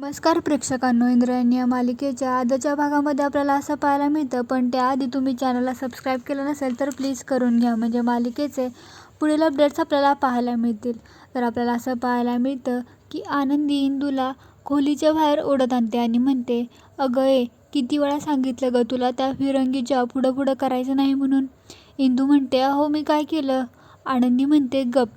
नमस्कार प्रेक्षकांनो इंद्रायणी या मालिकेच्या आजच्या भागामध्ये आपल्याला असं पाहायला मिळतं पण त्याआधी तुम्ही चॅनलला सबस्क्राईब केलं नसेल तर प्लीज करून घ्या. म्हणजे मालिकेचे पुढील अपडेट्स आपल्याला पाहायला मिळतील. तर आपल्याला असं पाहायला मिळतं की आनंदी इंदूला खोलीच्या बाहेर ओढत आणते आणि म्हणते अगं ए किती वेळा सांगितलं ग तुला त्या फिरंगीच्या पुढं पुढं करायचं नाही म्हणून? इंदू म्हणते अहो मी काय केलं? आनंदी म्हणते गप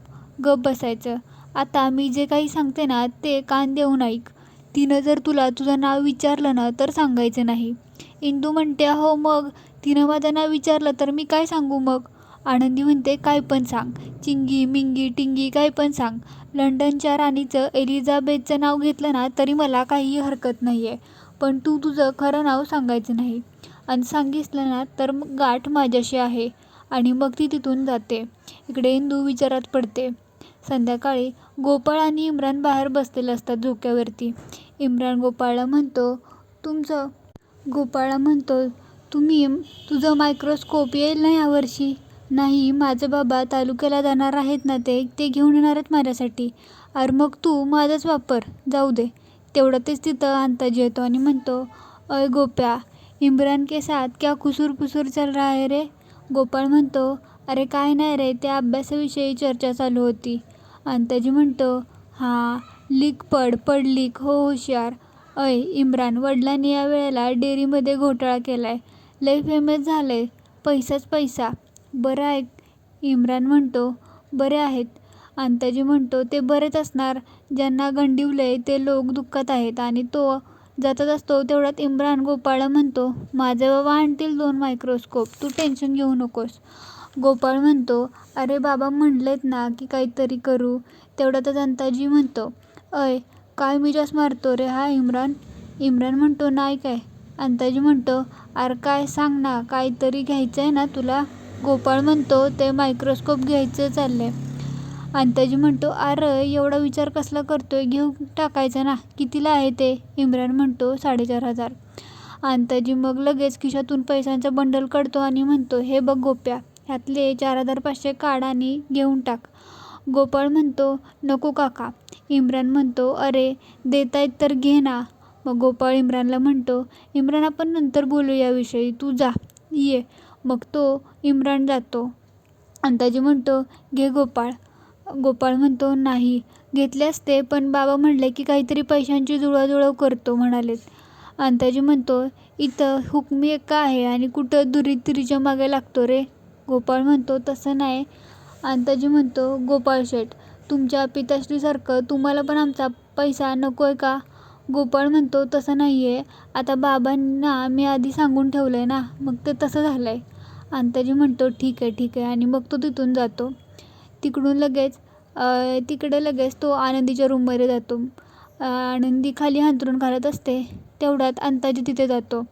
गप बसायचं. आता मी जे काही सांगते ना ते कान देऊन ऐक. तिनं जर तुला तुझं नाव विचारलं ना तर सांगायचं नाही. इंदू म्हणते हो मग? तिनं माझं नाव विचारलं तर मी काय सांगू मग? आनंदी म्हणते काय पण सांग. चिंगी मिंगी टिंगी काय पण सांग. लंडनच्या राणीचं एलिझाबेथचं नाव घेतलं ना तरी मला काही हरकत नाही आहे पण तू तुझं खरं नाव सांगायचं नाही. आणि सांगितलं ना तर मग गाठ माझ्याशी आहे. आणि मग ती तिथून जाते. इकडे इंदू विचारात पडते. संध्याकाळी गोपाळ आणि इम्रान बाहेर बसलेले असतात झोक्यावरती. इम्रान गोपाळला म्हणतो तुमचं गोपाळला म्हणतो तुम्ही तुझं मायक्रोस्कोप येईल ना यावर्षी? नाही माझं बाबा तालुक्याला जाणार आहेत ना ते ते घेऊन येणार आहेत माझ्यासाठी. अरे मग तू माझाच वापर जाऊ दे. तेवढ्यातच तिथं अंताजी येतो आणि म्हणतो अय गोप्या इम्रान के साथ क्या कुसूर पुसूर चल रहा है रे? गोपाळ म्हणतो अरे काय नाही रे त्या अभ्यासाविषयी चर्चा चालू होती. अंताजी म्हणतो हा लीक पड पड लीक हो हुशार. अय इम्रान वडिलांनी या वेळेला डेअरीमध्ये घोटाळा केला आहे लय फेमस झालं आहे पैसाच पैसा. बरं आहे इम्रान म्हणतो. बरे आहेत. अंताजी म्हणतो ते बरेच असणार. ज्यांना गंडिवलं आहे ते लोक दुःखात आहेत. आणि तो जातच असतो तेवढ्यात इम्रान गोपाळा म्हणतो माझे बाबा आणतील दोन मायक्रोस्कोप तू टेन्शन घेऊ नकोस. गोपाळ म्हणतो अरे बाबा म्हणलेत ना की काहीतरी करू. तेवढ्यातच अंताजी म्हणतो अय काय मिजास मारतो रे हा इम्रान? इम्रान म्हणतो नाही काय. अंताजी म्हणतो अरे काय सांग ना काहीतरी घ्यायचं आहे ना तुला? गोपाळ म्हणतो ते मायक्रोस्कोप घ्यायचं चाललं आहे अंताजी म्हणतो अरे एवढा विचार कसला करतोय? घेऊ टाकायचं ना. कितीला आहे ते? इम्रान म्हणतो साडेचार हजार. अंताजी मग लगेच खिशातून पैशांचा बंडल काढतो आणि म्हणतो हे बघ गोप्या ह्यातले चार हजार पाचशे काढ आणि घेऊन टाक. गोपाळ म्हणतो नको काका. इम्रान म्हणतो अरे देतायत तर घे ना. मग गोपाळ इम्रानला म्हणतो इम्रान आपण नंतर बोलू याविषयी तू जा. ये. मग तो इम्रान जातो. अंताजी म्हणतो घे गोपाळ. गोपाळ म्हणतो नाही. घेतले असते पण बाबा म्हणले की काहीतरी पैशांची जुळवाजुळव करतो म्हणालेत. अंताजी म्हणतो इथं हुकमी एका आहे आणि कुठं दुरी तिरीच्या मागे लागतो रे. गोपाळ म्हणतो तसं नाही. अंताजी म्हणतो गोपाळ शेठ तुमच्या पिताश्रीसारखं तुम्हाला पण आमचा पैसा नको आहे का? गोपाळ म्हणतो तसं नाही आहे आता बाबांना मी आधी सांगून ठेवलं आहे ना मग ते तसं झालं आहे अंताजी म्हणतो ठीक आहे ठीक आहे. आणि मग तो तिथून जातो. तिकडून लगेच तिकडे लगेच तो आनंदीच्या रूममध्ये जातो. आनंदी खाली हांतरून घालत असते. तेवढ्यात अंताजी तिथे जातो.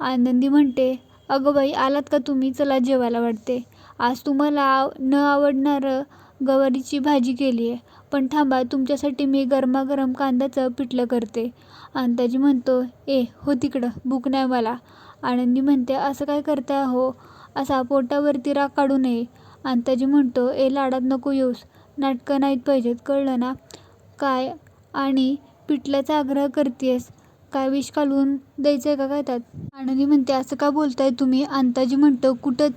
आनंदी म्हणते अगं बाई आलात का तुम्ही? चला जेवायला वाटते. आज तुम्हाला आव न आवडणारं गवारीची भाजी केली आहे. पण थांबा तुमच्यासाठी मी गरमागरम कांद्याचं पिठलं करते. अंताजी म्हणतो ए हो तिकडं भूक नाही मला. आनंदी म्हणते असं काय करता हो? असा पोटावरती राग काढू नये. अंताजी म्हणतो ए लाडात नको येऊस. नाटकं नाहीत पाहिजेत कळलं ना? काय आणि पिठल्याचा आग्रह करतेस काय विष घालून द्यायचं आहे का काय त्यात? आनंदी म्हणते असं का बोलताय तुम्ही? अंताजी म्हणतो कुठं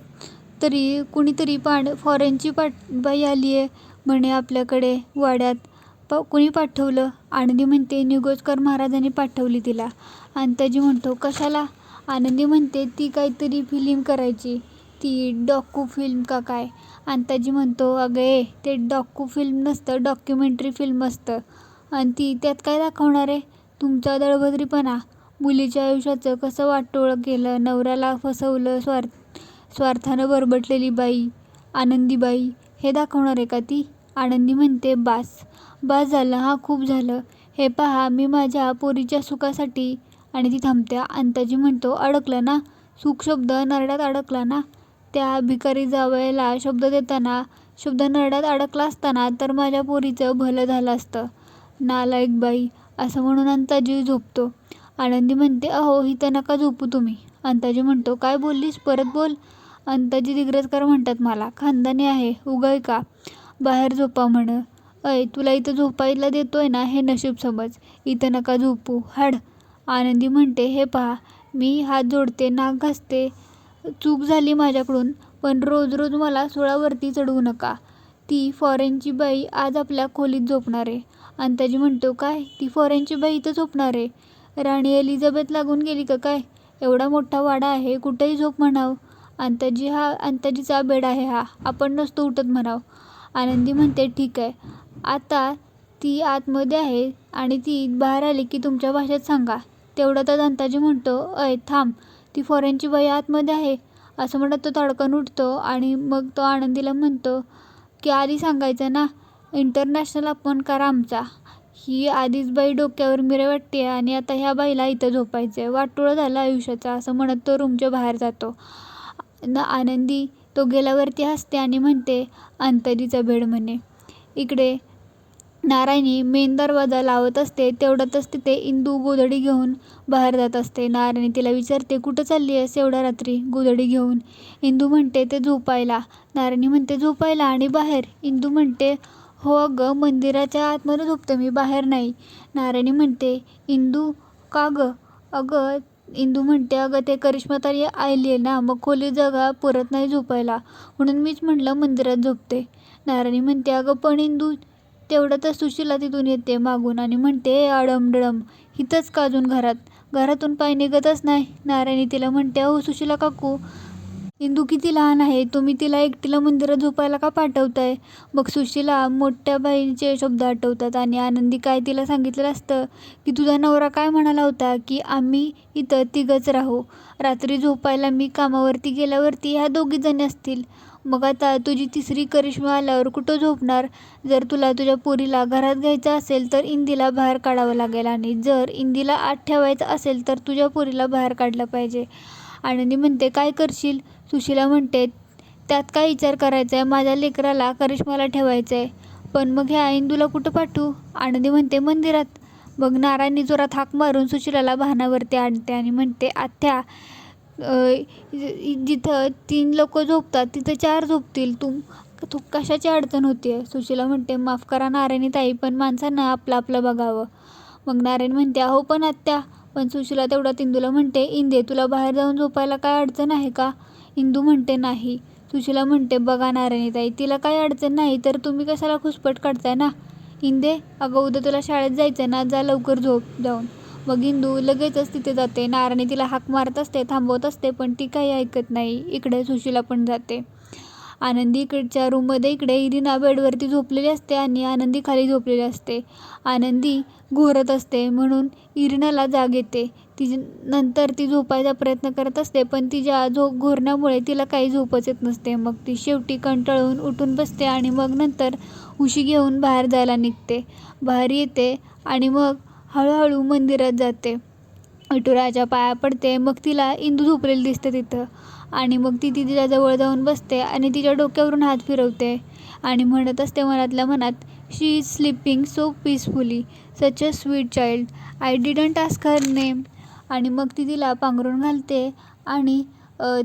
तरी कुणीतरी पाड फॉरेनची पाठबाई आली आहे म्हणे आपल्याकडे वाड्यात. प कुणी पाठवलं? आनंदी म्हणते निगोजकर महाराजांनी पाठवली तिला. अंताजी म्हणतो कशाला? आनंदी म्हणते ती काहीतरी फिलिम करायची. ती डॉकू फिल्म का काय? अंताजी म्हणतो अगं ए ते डॉकू फिल्म नसतं डॉक्युमेंटरी फिल्म असतं. आणि ती त्यात काय दाखवणार आहे? तुमचा दळभद्रीपणा मुलीच्या आयुष्याचं कसं वाटोळं केलं नवऱ्याला फसवलं स्वार्थ स्वार्थानं बरबटलेली बाई आनंदीबाई हे दाखवणार आहे का ती? आनंदी म्हणते बास बास झालं हा खूप झालं. हे पहा मी माझ्या पोरीच्या सुखासाठी आणि ती थांबते. अंताजी म्हणतो अडकलं ना? सुख शब्द नरड्यात अडकला ना? त्या भिकारी जावयाला शब्द देताना शब्द नरड्यात अडकला असताना तर माझ्या पोरीचं भलं झालं असतं. नालायक बाई असं म्हणून अंताजी झोपतो. आनंदी म्हणते अहो इथं नका झोपू तुम्ही. अंताजी म्हणतो काय बोललीस? परत बोल. अंताजी दिग्रजकर म्हणतात मला खानदानी आहे उगय का? बाहेर झोपा म्हण. अय तुला इथं झोपायला देतोय ना हे नशीब समज. इथं नका झोपू हाड. आनंदी म्हणते हे पहा मी हात जोडते नाक घासते. चूक झाली माझ्याकडून पण रोज रोज मला सुळावरती चढवू नका. ती फॉरेनची बाई आज आपल्या खोलीत झोपणार आहे. अंताजी म्हणतो काय? ती फॉरेनची बाई इथं झोपणार आहे. राणी एलिझाबेथ लागून गेली का काय? एवढा मोठा वाडा आहे कुठेही झोप म्हणाव. अंताजी हा अंताजीचा बेड आहे हा. आपण नसतो उठत म्हणाव. आनंदी म्हणते ठीक आहे. आता ती आतमध्ये आहे आणि ती बाहेर आली की तुमच्या भाषेत सांगा. तेवढं तर अंताजी म्हणतो अय थांब. ती फॉरेनची बाई आतमध्ये आहे. असं म्हणत तो तडकन उठतो आणि मग तो आनंदीला म्हणतो की आधी सांगायचं ना? इंटरनॅशनल अपमान करा आमचा. ही आधीच बाई डोक्यावर मिरे वाटते आणि आता ह्या बाईला इथं झोपायचं आहे वाटोळं झालं आयुष्याचा असं म्हणत तो रूमच्या बाहेर जातो. न आनंदी तो गेल्यावरती हसते आणि म्हणते अंतरीचा भेड म्हणे. इकडे नारायणी मेन दरवाजा लावत असते. तेवढ्यातच तिथे इंदू गोधडी घेऊन बाहेर जात असते. नारायणी तिला विचारते कुठं चालली आहेस एवढ्या रात्री गोधडी घेऊन? इंदू म्हणते ते झोपायला. नारायणी म्हणते झोपायला आणि बाहेर. इंदू म्हणते हो अगं मंदिराच्या आतमध्ये झोपते मी बाहेर नाही. नारायणी म्हणते इंदू का गं? अगं इंदू म्हणते अगं ते करिश्माताई आली आहे ना मग खोली जगा पुरत नाही झोपायला. म्हणून मीच म्हटलं मंदिरात झोपते. नारायणी म्हणते अगं पण इंदू तेवढ्यातच सुशीला तिथून येते मागून. आणि म्हणते अडमडम इथंच का अजून घरात. घरातून पाय निघतच नाही. नारायणी तिला म्हणते अहो सुशीला काकू इंदू किती लहान आहे? तुम्ही तिला एकटीला मंदिरात झोपायला का पाठवताय? मग सुशीला मोठ्या बाईंचे शब्द आठवतात आणि आनंदी काय तिला सांगितलेलं असतं? की तुझा नवरा काय म्हणाला होता? की आम्ही इथं तिघंच राहू. रात्री झोपायला मी कामावरती गेल्यावरती ह्या दोघीजणी असतील. मग आता तुझी तिसरी करिश्मा आल्यावर कुठं झोपणार? जर तुला तुझ्या पोरीला घरात घ्यायचं असेल तर इंदीला बाहेर काढावं लागेल आणि जर इंदीला आत ठेवायचं असेल तर तुझ्या पोरीला बाहेर काढलं पाहिजे. आनंदी म्हणते काय करशील? सुशीला म्हणते त्यात काय विचार करायचा आहे माझ्या लेकराला करिश्माला ठेवायचं आहे पण मग ह्या इंदूला कुठं पाठवू? आनंदी म्हणते मंदिरात. मग नारायणी जोरात हाक मारून सुशीलाला भानावरती आणते आणि म्हणते आत्या जिथं तीन लोक झोपतात तिथं चार झोपतील. तू तू कशाची अडचण होती आहे सुशीला म्हणते माफ करा नारायणी ताई पण माणसांना आपलं आपलं बघावं. मग नारायण म्हणते अहो पण आत्या पण सुशीला तेवढा इंदूला म्हणते इंदे तुला बाहेर जाऊन झोपायला काय अडचण आहे का? इंदू म्हणते नाही. सुशीला म्हणते बघा नारायणीताई तिला काही अडचण नाही तर तुम्ही कशाला खुसपट काढताय ना? इंदे अगं उद्या तुला शाळेत जायचं ना जा लवकर झोप जाऊन. मग इंदू लगेचच तिथे जाते. नारायणी तिला हाक मारत असते थांबवत असते पण ती काही ऐकत नाही. इकडे सुशीला पण जाते. आनंदी इकडच्या रूममध्ये इकडे इरिना बेडवरती झोपलेली असते आणि आनंदी खाली झोपलेली असते. आनंदी घोरत असते म्हणून इरिनाला जाग येते. ती नंतर ती झोपायचा प्रयत्न करत असते पण तिच्या झोप घोरण्यामुळे तिला काही झोपच येत नसते. मग ती शेवटी कंटाळून उठून बसते आणि मग नंतर उशी घेऊन बाहेर जायला निघते. बाहेर येते आणि मग हळूहळू मंदिरात जाते. विठुराच्या पाया पडते. मग तिला इंदू झोपलेली दिसते तिथं. आणि मग ती तिच्या जवळ जाऊन बसते आणि तिच्या डोक्यावरून हात फिरवते. आणि म्हणत असते मनातल्या मनात she is sleeping so peacefully such a sweet child I didn't ask her name आणि मग ती तिला पांघरून घालते आणि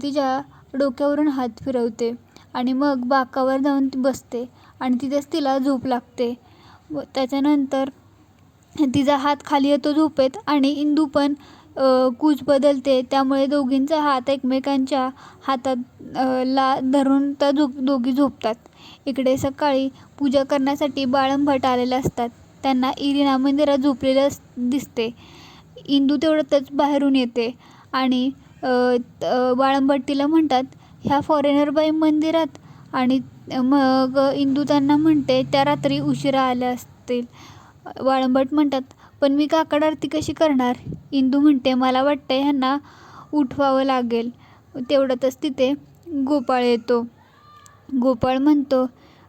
तिच्या डोक्यावरून हात फिरवते. आणि मग बाकावर जाऊन ती बसते आणि तिथेच तिला झोप लागते. व त्याच्यानंतर तिचा हात खाली येतो झोपेत आणि इंदू पण कूच बदलते. त्यामुळे दोघींचा हात एकमेकांच्या हातात ला धरून त्या झोप दोघी झोपतात. इकडे सकाळी पूजा करण्यासाठी बाळंभट आलेले असतात. त्यांना इरिना मंदिरात झोपलेलं अस दिसते. इंदू तेवढ्यातच बाहेरून येते. आणि बाळंभट तिला म्हणतात ह्या फॉरेनर बाई मंदिरात आणि मग इंदू त्यांना म्हणते त्या रात्री उशिरा आल्या असतील. वाळंबट म्हणतात पण मी काकड आरती कशी करणार? इंदू म्हणते मला वाटतं ह्यांना उठवावं लागेल. तेवढ्यातच तिथे गोपाळ येतो. गोपाळ म्हणतो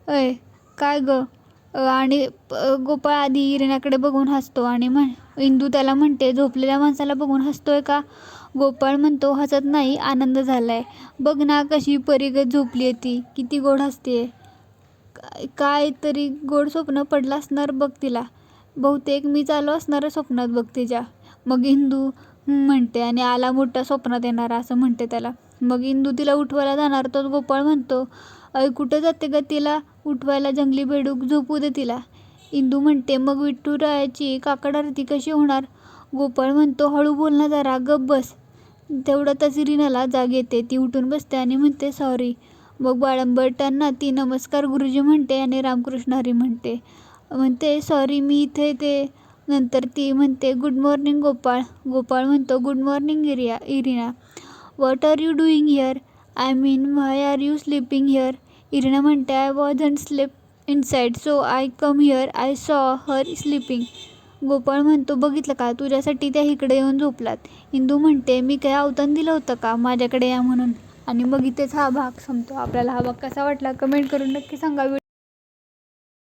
अय काय गं? आणि गोपाळ आधी हिरण्याकडे बघून हसतो आणि म्हण इंदू त्याला म्हणते झोपलेल्या माणसाला बघून हसतोय का? गोपाळ म्हणतो हसत नाही आनंद झाला आहे बघ ना कशी परिगत झोपली आहे ती किती गोड हसते काय तरी गोड स्वप्न पडलं असणार बघ तिला. बहुतेक मी चालू असणारं स्वप्नात बघ तिच्या मग इंदू म्हणते आणि आला मोठा स्वप्नात येणारा असं म्हणते त्याला. मग इंदू तिला उठवायला जाणार तोच गोपाळ म्हणतो अय कुठं जाते का तिला? उठवायला जंगली बेडूक झोपू दे तिला. इंदू म्हणते मग विठुरायाची काकड आरती कशी होणार? गोपाळ म्हणतो हळू बोल ना जरा गप बस. तेवढ्यातच रिनाला जाग येते ती उठून बसते आणि म्हणते सॉरी. मग बाळंबटांना ती नमस्कार गुरुजी म्हणते आणि रामकृष्ण हरी म्हणते. म्हणते सॉरी मी इथे ते नंतर ती म्हणते गुड मॉर्निंग गोपाळ. गोपाळ म्हणतो good morning urea Irina. What are you doing here I mean why are you sleeping here Irina म्हणते I was and sleep inside so I come here I saw her sleeping Gopal म्हणतो बघितलं का? तुझ्यासाठी त्या इकडे येऊन झोपलात. इंदू म्हणते मी काय अवतन दिलं होतं का? माझ्याकडे या म्हणून. आणि मग इथेच हा भाग संपतो. आपल्याला हा भाग कसा वाटला कमेंट करून नक्की सांगा.